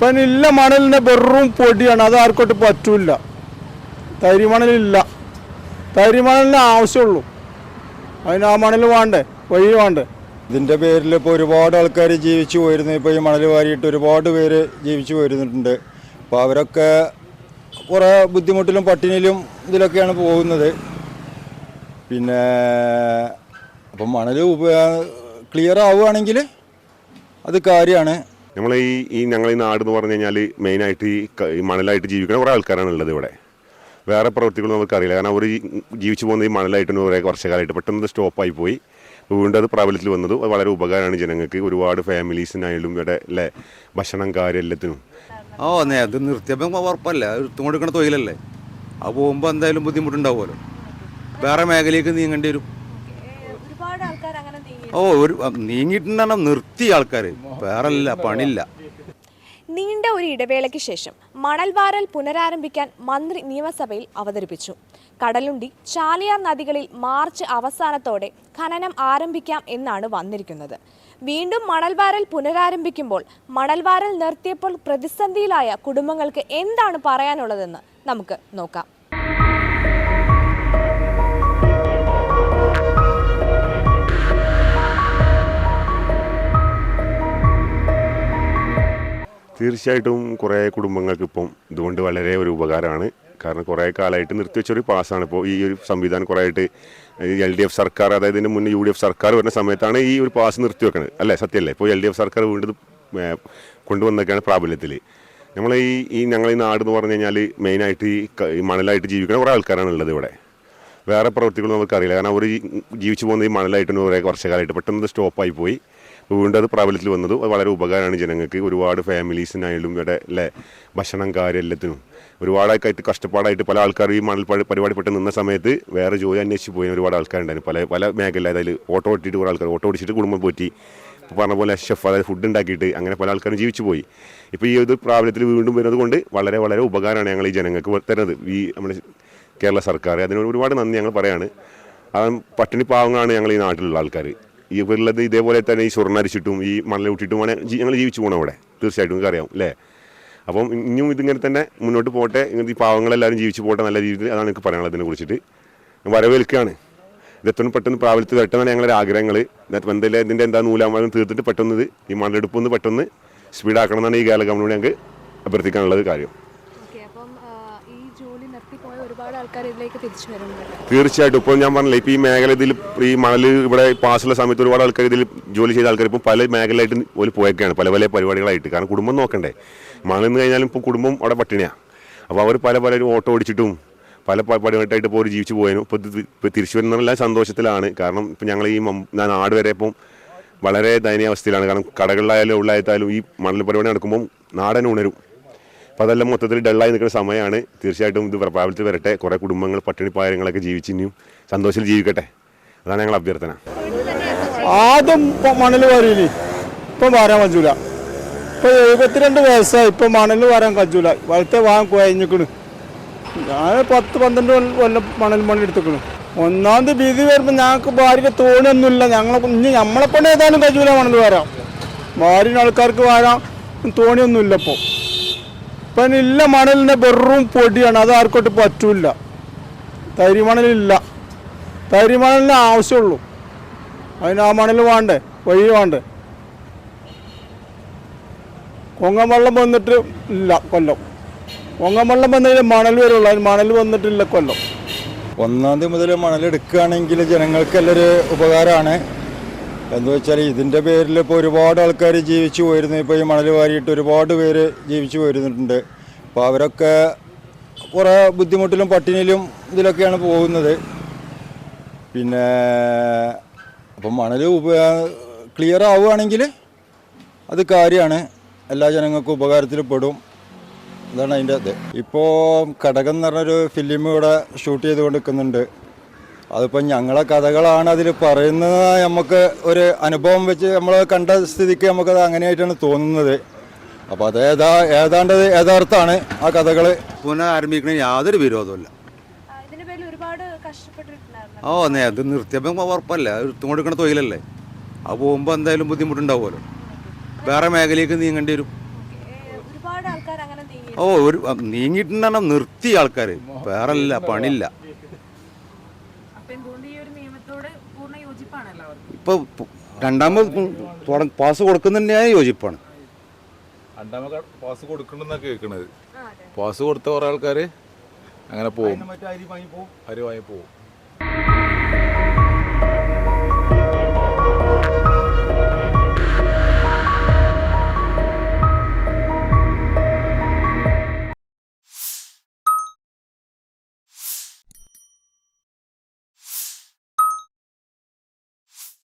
ഇപ്പം ഇല്ല മണലിന്റെ വെറും പൊടിയാണ്. അത് ആർക്കോട്ട് പറ്റൂല തരിമണലില്ല. തരിമണലിന് തരി മണലിന് ആവശ്യമുള്ളൂ. അതിന് ആ മണൽ വേണ്ടേ? വഴി വേണ്ടേ? ഇതിന്റെ പേരിൽ ഇപ്പോൾ ഒരുപാട് ആൾക്കാർ ജീവിച്ചു പോയിരുന്നു. ഇപ്പോൾ ഈ മണൽ വാരിയിട്ട് ഒരുപാട് പേര് ജീവിച്ചു പോരുന്നുണ്ട് അപ്പോൾ അവരൊക്കെ കുറേ ബുദ്ധിമുട്ടിലും പട്ടിണിയിലും ഇതിലൊക്കെയാണ് പോകുന്നത്. പിന്നെ അപ്പം മണൽ ക്ലിയർ ആവുകയാണെങ്കിൽ അത് കാര്യമാണ്. നമ്മൾ ഈ ഈ ഞങ്ങൾ ഈ നാട് എന്ന് പറഞ്ഞു കഴിഞ്ഞാൽ മെയിനായിട്ട് ഈ മണലായിട്ട് ജീവിക്കുന്ന കുറേ ആൾക്കാരാണ് ഉള്ളത് ഇവിടെ. വേറെ പ്രവൃത്തികളൊന്നും നമുക്കറിയില്ല കാരണം അവർ ജീവിച്ചു പോകുന്ന ഈ മണലായിട്ട് കുറേ വർഷകാലമായിട്ട് പെട്ടെന്ന് സ്റ്റോപ്പായി പോയി. വീണ്ടും അത് പ്രാബല്യത്തിൽ വന്നത് വളരെ ഉപകാരമാണ് ജനങ്ങൾക്ക്. ഒരുപാട് ഫാമിലീസിനായാലും ഇവിടെ അല്ലേ ഭക്ഷണം കാര്യം എല്ലാത്തിനും. ഓ അത് നിർത്തിയപ്പം ഉറപ്പല്ല? എടുത്തും തൊഴിലല്ലേ? അത് പോകുമ്പോൾ എന്തായാലും ബുദ്ധിമുട്ടുണ്ടാവുമല്ലോ. വേറെ മേഖലയ്ക്ക് നീങ്ങേണ്ടി വരും ഒരുപാട് ആൾക്കാർ അങ്ങനെ നീങ്ങി ഓ ഒരു നീങ്ങിട്ടുണ്ടെന്ന നിർത്തി ആൾക്കാർ വേറെ പണില്ല. നീണ്ട ഒരു ഇടവേളയ്ക്ക് ശേഷം മണൽവാരൽ പുനരാരംഭിക്കാൻ മന്ത്രി നിയമസഭയിൽ അവതരിപ്പിച്ചു. കടലുണ്ടി ചാലിയാർ നദികളിൽ മാർച്ച് അവസാനത്തോടെ ഖനനം ആരംഭിക്കാം എന്നാണ് വന്നിരിക്കുന്നത്. വീണ്ടും മണൽവാരൽ പുനരാരംഭിക്കുമ്പോൾ മണൽവാരൽ നിർത്തിയപ്പോൾ പ്രതിസന്ധിയിലായ കുടുംബങ്ങൾക്ക് എന്താണ് പറയാനുള്ളതെന്ന് നമുക്ക് നോക്കാം. തീർച്ചയായിട്ടും കുറേ കുടുംബങ്ങൾക്ക് ഇപ്പം ഇതുകൊണ്ട് വളരെ ഒരു ഉപകാരമാണ്. കാരണം കുറേ കാലമായിട്ട് നിർത്തിവെച്ചൊരു പാസ്സാണ് ഇപ്പോൾ ഈ ഒരു സംവിധാനം കുറേ ആയിട്ട് എൽ ഡി എഫ് സർക്കാർ അതായത് ഇതിന് മുന്നേ യു ഡി എഫ് സർക്കാർ വരുന്ന സമയത്താണ് ഈ ഒരു പാസ് നിർത്തിവെക്കുന്നത് അല്ലേ? സത്യമല്ലേ? ഇപ്പോൾ എൽ ഡി എഫ് സർക്കാർ വീണ്ടും കൊണ്ടുവന്നൊക്കെയാണ് പ്രാബല്യത്തിൽ നമ്മൾ ഈ ഈ ഞങ്ങൾ ഈ നാട് എന്ന് പറഞ്ഞു കഴിഞ്ഞാൽ മെയിനായിട്ട് ഈ മണലായിട്ട് ജീവിക്കുന്ന കുറേ ആൾക്കാരാണ് ഉള്ളത് ഇവിടെ. വേറെ പ്രവൃത്തികളൊന്നും നമുക്കറിയില്ല കാരണം അവർ ജീവിച്ചു പോകുന്ന ഈ മണലായിട്ട് കുറേ വർഷകാലമായിട്ട് പെട്ടെന്ന് സ്റ്റോപ്പായി പോയി. വീണ്ടും അത് പ്രാബല്യത്തിൽ വന്നത് വളരെ ഉപകാരമാണ് ജനങ്ങൾക്ക്. ഒരുപാട് ഫാമിലീസിനായാലും ഇവിടെ അല്ലേ ഭക്ഷണം കാര്യം എല്ലാത്തിനും ഒരുപാടായിട്ട് കഷ്ടപ്പാടായിട്ട് പല ആൾക്കാർ ഈ മണൽ പരി- പരിപാടി പെട്ട് നിന്ന സമയത്ത് വേറെ ജോലി അന്വേഷിച്ച് പോയി ഒരുപാട് ആൾക്കാരുണ്ടായിരുന്നു. പല പല മേഖല അതായത് ഓട്ടോ ഓട്ടിയിട്ട് കുറേ ആൾക്കാർ ഓട്ടോ ഓടിച്ചിട്ട് കുടുംബം പോറ്റി. പറഞ്ഞ പോലെ ഷെഫ് അതായത് ഫുഡ് ഉണ്ടാക്കിയിട്ട് അങ്ങനെ പല ആൾക്കാരും ജീവിച്ചു പോയി. ഇപ്പോൾ ഈ ഒരു പ്രാബല്യത്തിൽ വീണ്ടും വരുന്നത് കൊണ്ട് വളരെ വളരെ ഉപകാരമാണ് ഞങ്ങൾ ഈ ജനങ്ങൾക്ക് തരുന്നത്. ഈ നമ്മുടെ കേരള സർക്കാർ അതിനോട് ഒരുപാട് നന്ദി ഞങ്ങൾ പറയാണ്. പട്ടിണി പാവങ്ങളാണ് ഞങ്ങൾ ഈ നാട്ടിലുള്ള ആൾക്കാർ ഇവരുള്ളത് ഇതേപോലെ തന്നെ ഈ സ്വർണരിച്ചിട്ടും ഈ മണലൂട്ടിട്ടുമാണ് ഞങ്ങൾ ജീവിച്ചു പോകണം അവിടെ. തീർച്ചയായിട്ടും നിങ്ങൾക്ക് അറിയാം അല്ലേ അപ്പം ഇനിയും ഇതിങ്ങനെ തന്നെ മുന്നോട്ട് പോട്ടെ ഇങ്ങനത്തെ ഈ പാവങ്ങളെല്ലാവരും ജീവിച്ചു പോട്ടെ നല്ല രീതിയിൽ അതാണ് എനിക്ക് പറയാനുള്ളത് ഇതിനെ കുറിച്ചിട്ട്. വരവേൽക്കുകയാണ്. ഇതെത്രയും പെട്ടെന്ന് പ്രാബല്യത്തിൽ വരട്ടെന്നാണ് ഞങ്ങളുടെ ആഗ്രഹങ്ങൾ എന്തെങ്കിലും ഇതിന്റെ എന്താ നൂലാമെന്ന് തീർത്തിട്ട് പെട്ടെന്ന് ഈ മണലെടുപ്പ് ഒന്ന് പെട്ടെന്ന് സ്പീഡാക്കണം എന്നാണ് ഈ കേരള ഗവൺമെന്റ് ഞങ്ങൾക്ക് അഭ്യർത്ഥിക്കാനുള്ളത് കാര്യം അപ്പം ഈ ജോലി നിർത്തിപ്പോയ ഒരുപാട് തീർച്ചയായിട്ടും. ഇപ്പോൾ ഞാൻ പറഞ്ഞില്ല ഇപ്പോൾ ഈ മേഖല ഇതിൽ ഈ മണൽ ഇവിടെ പാസ്സുള്ള സമയത്ത് ഒരുപാട് ആൾക്കാർ ഇതിൽ ജോലി ചെയ്ത ആൾക്കാർ ഇപ്പോൾ പല മേഖലയായിട്ട് ഒരു പോയൊക്കെയാണ് പല പല പരിപാടികളായിട്ട്. കാരണം കുടുംബം നോക്കണ്ടേ. മണൽ നിന്ന് കഴിഞ്ഞാലും ഇപ്പോൾ കുടുംബം അവിടെ പട്ടിണിയാണ് അപ്പോൾ അവർ പല പലരും ഓട്ടോ ഓടിച്ചിട്ടും പല പടിവട്ടായിട്ട് ഇപ്പോൾ അവർ ജീവിച്ചു പോയതിനും ഇപ്പോൾ ഇപ്പോൾ തിരിച്ചു വരുന്നതെല്ലാം സന്തോഷത്തിലാണ്. കാരണം ഇപ്പോൾ ഞങ്ങൾ ഈ ഞാൻ നാട് വരെ ഇപ്പം വളരെ ദയനീയ അവസ്ഥയിലാണ്. കാരണം കടകളിലായാലും ഉള്ളായത്തായാലും ഈ മണൽ പരിപാടി നടക്കുമ്പോൾ നാടൻ ഉണരും. അപ്പോൾ അതെല്ലാം മൊത്തത്തിൽ ഡള്ളായി നിൽക്കുന്ന സമയമാണ്. തീർച്ചയായിട്ടും ഇത് പ്രാബല്യത്തിൽ വരട്ടെ. കുറേ കുടുംബങ്ങൾ പട്ടിണി പായങ്ങളൊക്കെ ജീവിച്ച് സന്തോഷത്തിൽ ജീവിക്കട്ടെ. അതാണ് ഞങ്ങൾ അഭ്യർത്ഥന. ആദ്യം മണൽ വാരിയില്ലേ? ഇപ്പം വരാൻ പറ്റൂല ഇപ്പം എഴുപത്തിരണ്ട് വയസ്സായി. ഇപ്പം മണൽ വരാൻ കജൂല. വലത്തെ വാങ്ങി കുഴഞ്ഞിക്കണ്. ഞാൻ പത്ത് പന്ത്രണ്ട് കൊല്ലം- മണൽ മണി എടുത്തേക്കണ്. ഒന്നാമത് ഭീതി വരുമ്പോൾ ഞങ്ങൾക്ക് ഭാര്യയുടെ തോണിയൊന്നുമില്ല. ഞങ്ങളെ ഇനി നമ്മളെ കൊണ്ട് ഏതായാലും കജൂല മണൽ വരാം ഭാര്യ ആൾക്കാർക്ക് വരാം തോണിയൊന്നുമില്ല ഇപ്പോൾ ഇപ്പം ഇല്ല മണലിന്റെ വെറും പൊടിയാണ്. അത് ആർക്കോട്ട് പറ്റൂല തരി മണലില്ല തരി മണലിന് ആവശ്യമുള്ളൂ. അതിന് ആ മണൽ വേണ്ടേ? വഴി വേണ്ടേ? കൊങ്ങൻ വെള്ളം വന്നിട്ട് ഇല്ല കൊല്ലം. കൊങ്ങൻ വെള്ളം വന്നതിന് മണൽ വരുള്ളൂ. അതിന് മണൽ വന്നിട്ടില്ല കൊല്ലം. ഒന്നാം തീയതി മുതൽ മണലെടുക്കുകയാണെങ്കിൽ നല്ലൊരു ഉപകാരമാണ്. എന്ന് വെച്ചാൽ ഇതിന്റെ പേരിൽ ഇപ്പോൾ ഒരുപാട് ആൾക്കാർ ജീവിച്ചു പോയിരുന്നു. ഇപ്പോൾ ഈ മണൽ വാരിയിട്ട് ഒരുപാട് പേര് ജീവിച്ചു പോയിരുന്നിട്ടുണ്ട്. അപ്പോൾ അവരൊക്കെ കുറേ ബുദ്ധിമുട്ടിലും പട്ടിണിയിലും ഇതിലൊക്കെയാണ് പോകുന്നത്. പിന്നെ അപ്പം മണൽ ക്ലിയർ ആവുകയാണെങ്കിൽ അത് കാര്യമാണ്. എല്ലാ ജനങ്ങൾക്കും ഉപകാരത്തിൽ പെടും. അതാണ് അതിന്റെ ഇത്. ഇപ്പോൾ കടകം എന്ന് പറഞ്ഞൊരു ഫിലിം ഇവിടെ ഷൂട്ട് ചെയ്തുകൊണ്ട് നിൽക്കുന്നുണ്ട്. അതിപ്പോൾ ഞങ്ങളെ കഥകളാണ് അതിൽ പറയുന്നത്. നമുക്ക് ഒരു അനുഭവം വെച്ച് നമ്മൾ കണ്ട സ്ഥിതിക്ക് നമുക്കത് അങ്ങനെയായിട്ടാണ് തോന്നുന്നത്. അപ്പോൾ അത് ഏതാ ഏതാണ്ട് യഥാർത്ഥമാണ് ആ കഥകൾ പുനരാരംഭിക്കണതിന് യാതൊരു വിരോധമില്ല ഓ നേ അത് നിർത്തിയപ്പോൾ ഉറപ്പല്ല? എടുത്തും കൊടുക്കണ തൊഴിലല്ലേ? അത് പോകുമ്പോൾ എന്തായാലും ബുദ്ധിമുട്ടുണ്ടാവുമല്ലോ. വേറെ മേഖലയിലേക്ക് നീങ്ങേണ്ടി വരും. ഒരുപാട് ആൾക്കാർ അങ്ങനെ നീങ്ങി ഓ ഒരു നീങ്ങിയിട്ടുണ്ടെങ്കിൽ നിർത്തി ആൾക്കാർ വേറെ ഇല്ല പണിയില്ല അപ്പൊ എന്തുകൊണ്ട് ഈ ഒരു നിയമത്തോട് പൂർണ എല്ലാവർക്കും ഇപ്പൊ രണ്ടാമത് തുടങ്ങ പാസ് കൊടുക്കുന്നതിന് യോജിപ്പാണ്. രണ്ടാമത് പാസ് കൊടുക്കണമെന്നാണ് കേൾക്കുന്നത് പാസ് കൊടുത്ത കുറെ ആൾക്കാർ അങ്ങനെ പോകും. അരി വാങ്ങി പോകും